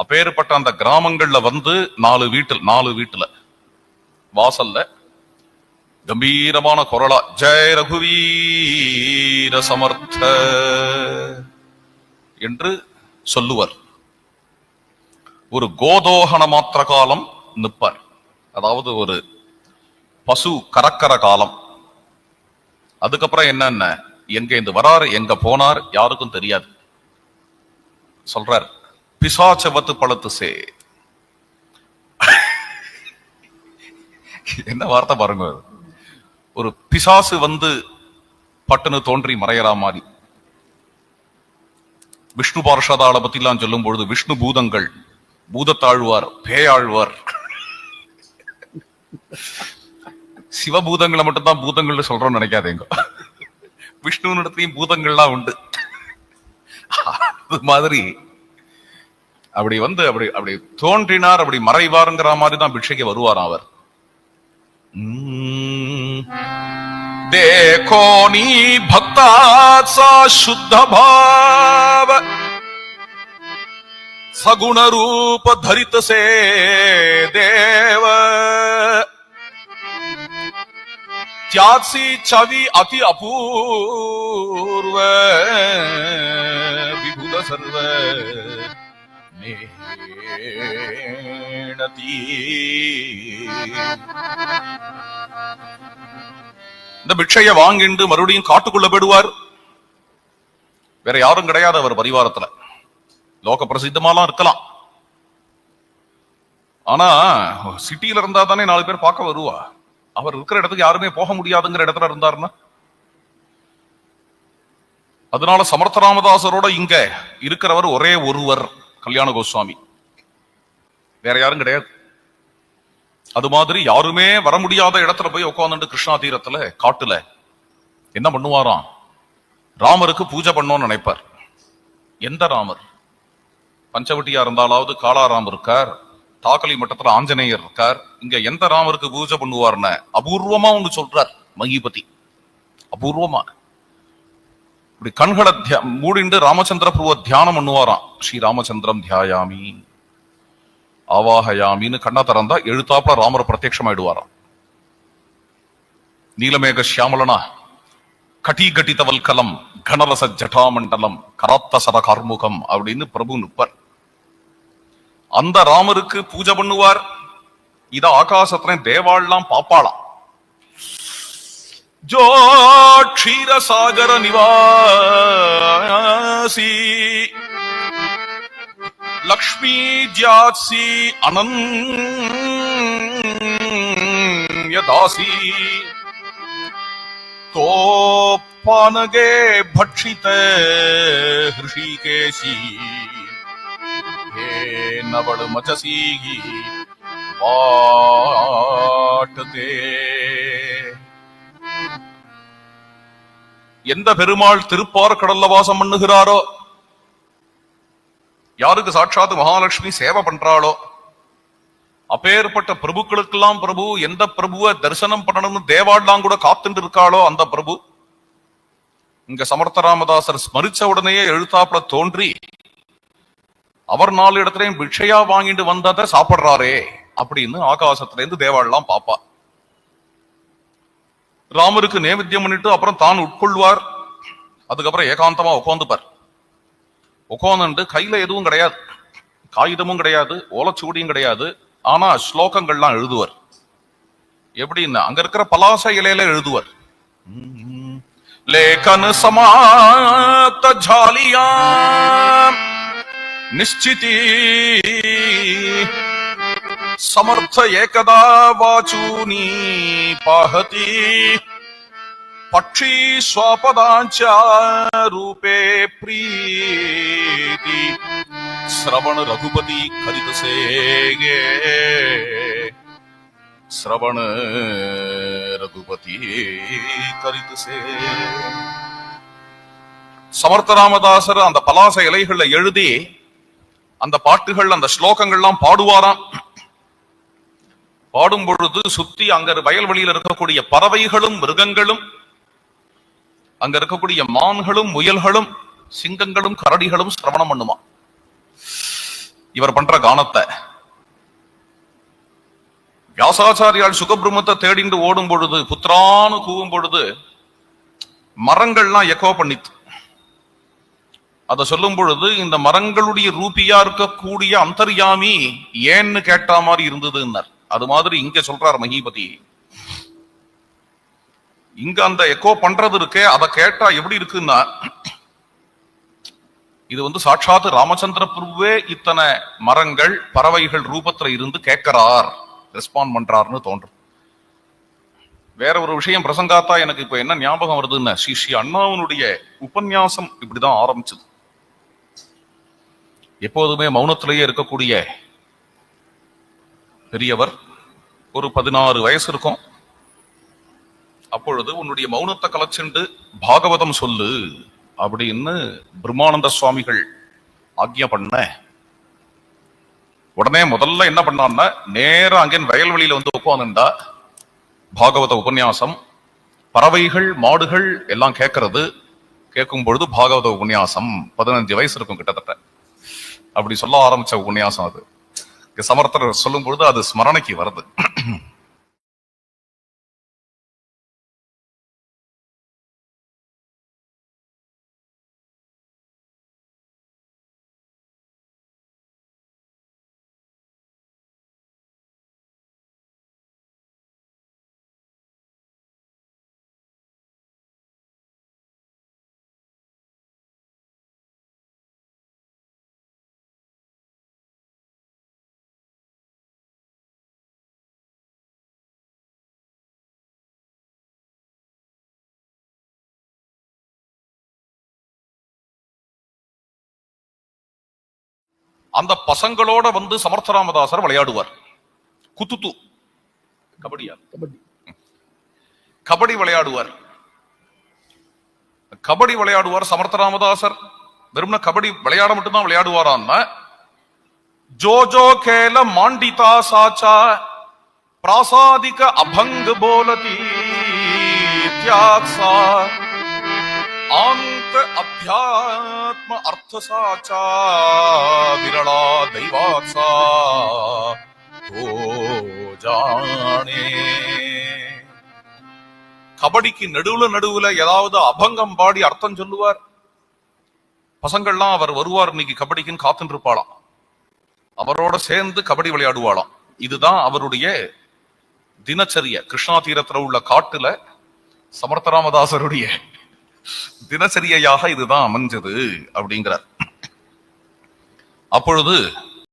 அப்பேற்பட்ட அந்த கிராமங்கள்ல வந்து நாலு வீட்டில் நாலு வீட்டுல. வாசல்ல கம்பீரமான குரலா ஜெய ரகுவீர சமர்த்த என்று சொல்லுவர். ஒரு கோதோகன மாத்திர காலம் நிற்பார் அதாவது ஒரு பசு கறக்கிற காலம். அதுக்கப்புறம் என்னென்ன? எங்க இந்த வராரு எங்க போனார் யாருக்கும் தெரியாது. சொல்றார். பிசாச்சவத்து பழத்து சே. என்ன வார்த்தை பாருங்க. ஒரு பிசாசு வந்து பட்டுன்னு தோன்றி மறையறா மாதிரி. விஷ்ணு பார்ஷதால பத்திலாம் சொல்லும் பொழுது விஷ்ணு பூதங்கள் பூதத்தாழ்வார் பேயாழ்வார். சிவபூதங்களை மட்டும்தான் பூதங்கள்னு சொல்றோம்னு நினைக்காதீங்க. விஷ்ணுவினிடத்தையும் பூதங்கள்லாம் உண்டு. அது மாதிரி அப்படி வந்து அப்படி அப்படி தோன்றினார் அப்படி மறைவாருங்கிற மாதிரி தான் பிக்ஷைக்கு வருவாராம் அவர் உம். देखो नी भक्तात सा शुद्ध भाव सगुण रूप धरित से देव त्यासी छवि अति अपूर्व विभुद सर्व நேணதி இந்த பிக்ஷையை வாங்கிண்டு மறுபடியும் காட்டுக்குள்ள போயிடுவார். வேற யாரும் கிடையாது அவர் பரிவாரத்துல. லோக பிரசித்தமாலாம் இருக்கலாம். ஆனா சிட்டியில இருந்தா தானே நாலு பேர் பார்க்க வருவா. அவர் இருக்கிற இடத்துக்கு யாருமே போக முடியாதுங்கிற இடத்துல இருந்தாருன்னா? அதனால சமர்த்த ராமதாசரோட இங்க இருக்கிறவர் ஒரே ஒருவர். கல்யாண கோஸ்வாமி. வேற யாரும் கிடையாது. அது மாதிரி யாருமே வர முடியாத இடத்துல போய் உட்காந்துட்டு கிருஷ்ணா தீரத்துல காட்டுல என்ன பண்ணுவாராம்? ராமருக்கு பூஜை பண்ணோம்னு நினைப்பார். எந்த ராமர்? பஞ்சவட்டியா இருந்தாலாவது காளாராம் இருக்கார். தாக்கலி மட்டத்துல ஆஞ்சநேயர் இருக்கார். இங்க எந்த ராமருக்கு பூஜை பண்ணுவார்னு அபூர்வமா ஒண்ணு சொல்றார் மகிபதி. அபூர்வமா. இப்படி கண்களை தியா- மூடிண்டு ராமச்சந்திர புருவ தியானம் பண்ணுவாராம். ஸ்ரீ ராமச்சந்திரம் தியாயாமி. ஆவாஹயாமின்னு கண்ணா திறந்தா எழுத்தாப்புல ராமர் பிரத்யட்சமாயிடுவாராம் நீலமேக சியாமலனா கட்டி கட்டித வல்கலம் கணரச ஜட்டாமண்டலம் கராத்தசர கார்முகம் அப்படின்னு பிரபு நிற்பார் அந்த ராமருக்கு பூஜை பண்ணுவார். இத ஆகாசத்துல தேவாள்லாம் பாப்பாளாம் जो क्षीर सागर निवासी। लक्ष्मी ज्यासी अनदासी तो पानगे भक्षित हृषिकेशी। हे नवड़ मचसी वाटते எந்த பெருமாள் திருப்பார் கடல்ல வாசம் பண்ணுகிறாரோ? யாருக்கு சாட்சாத் மகாலட்சுமி சேவை பண்றாளோ? அப்பேற்பட்ட பிரபுக்களுக்கெல்லாம் பிரபு எந்த பிரபுவை தரிசனம் பண்ணணும்னு தேவாள்லாம் கூட காத்துட்டு இருக்காளோ அந்த பிரபு? இங்க சமர்த்த ராமதாசர் ஸ்மரிச்ச உடனேயே எழுத்தாப்புல தோன்றி அவர் நாலு இடத்துலயும் பிக்ஷையா வாங்கிட்டு வந்ததை சாப்பிடுறாரே அப்படின்னு ஆகாசத்துல இருந்து தேவாள்லாம் பாப்பா. ராமருக்கு நேவேத்தியம் பண்ணிட்டு அப்புறம் தான் உட்கொள்வார். அதுக்கப்புறம் ஏகாந்தமா உட்காந்துப்பார் உட்காந்துட்டு கையில எதுவும் கிடையாது. காகிதமும் கிடையாது ஓலச்சுவடியும் கிடையாது. ஆனா ஸ்லோகங்கள்லாம் எழுதுவார். எப்படின்னா அங்க இருக்கிற பலாச இலையில எழுதுவார். லேகன சமாத்த ஜாலியா நிச்சிதி समर्थ एकदा वाचूनी पाहती पक्षी स्वपदांच्या रूपे प्रीती श्रवण रघुपती खरितसे गे श्रवण रघुपती கரித்துசே சமர்த்த ராமதாசர் அந்த பலாச இலைகள்ல எழுதி அந்த பாட்டுகள் அந்த ஸ்லோகங்கள்லாம் பாடுவாராம் பாடும் பொழுது சுத்தி அங்க வயல்வெளியில் இருக்கக்கூடிய பறவைகளும் மிருகங்களும் அங்க இருக்கக்கூடிய மான்களும் முயல்களும் சிங்கங்களும் கரடிகளும் சிரவணம் பண்ணுமா? இவர் பண்ற கானத்தை. வியாசாச்சாரியால் சுகபிரமத்தை தேடிண்டு ஓடும் பொழுது புத்திரான்னு கூவும் பொழுது மரங்கள்லாம் எக்கோ பண்ணித்து அதை சொல்லும் பொழுது இந்த மரங்களுடைய ரூபியா இருக்கக்கூடிய அந்தர்யாமி ஏன்னு கேட்டா மாதிரி இருந்ததுன்னார். அது மாதிரி இங்க சொல்றார் மகிபதி. இங்க அந்த எக்கோ பண்றது இருக்கே அதை கேட்டா எப்படி இருக்குன்னா இது வந்து சாட்சாத்து ராமச்சந்திர பிரபுவே இத்தனை மரங்கள் பறவைகள் ரூபத்துல இருந்து கேட்கிறார் ரெஸ்பாண்ட் பண்றாருன்னு தோன்றும். வேற ஒரு விஷயம் பிரசங்காத்தா எனக்கு இப்ப என்ன ஞாபகம் வருதுன்னு ஸ்ரீ ஸ்ரீ அண்ணாவினுடைய உபன்யாசம் இப்படிதான் ஆரம்பிச்சது. எப்போதுமே மௌனத்திலேயே இருக்கக்கூடிய பெரியவர் ஒரு பதினாறு வயசு இருக்கும். அப்பொழுது உன்னுடைய மௌனத்தை கலச்சென்று பாகவதம் சொல்லு அப்படின்னு பிரம்மானந்த சுவாமிகள் ஆக்ஞா பண்ண. உடனே முதல்ல என்ன பண்ணான்னா நேரம் அங்கே வயல்வெளியில வந்து உட்காந்துண்டா பாகவத உபன்யாசம். பறவைகள் மாடுகள் எல்லாம் கேட்கறது. கேட்கும் பொழுது பாகவத உபன்யாசம். பதினஞ்சு வயசு இருக்கும் கிட்டத்தட்ட. அப்படி சொல்ல ஆரம்பிச்ச உபன்யாசம் அது. சமர்த்தர் சொல்லும் பொழுது அது ஸ்மரணைக்கு வருது அந்த பசங்களோட வந்து சமர்த்தராமதாசர் விளையாடுவார். குத்துத்து. கபடியா? கபடி. கபடி விளையாடுவார். கபடி விளையாடுவார் சமர்த்தராமதாசர் வெறும்ன கபடி விளையாட மட்டும்தான் விளையாடுவாரான்னா ஜோஜோ கேல மாண்டிதா சாச்சா பிராசாதிக அபங்க போலதி தியாக்ஸா ஆந்த அத்தியாத்ம அர்த்த சாச்சா விரளா தெய்வாச்சா ஜானே கபடிக்கு நடுவுல நடுவுல ஏதாவது அபங்கம் பாடி அர்த்தம் சொல்லுவார். பசங்கள்லாம் அவர் வருவார் இன்னைக்கு கபடிக்குன்னு காத்துட்டு இருப்பாளாம் அவரோட சேர்ந்து கபடி விளையாடுவாளாம். இதுதான் அவருடைய தினச்சரிய. கிருஷ்ணா தீரத்துல உள்ள காட்டுல சமர்த்தராமதாசருடைய தினச்சரியையாக இதுதான் அமைஞ்சது அப்படிங்கிறார். அப்பொழுது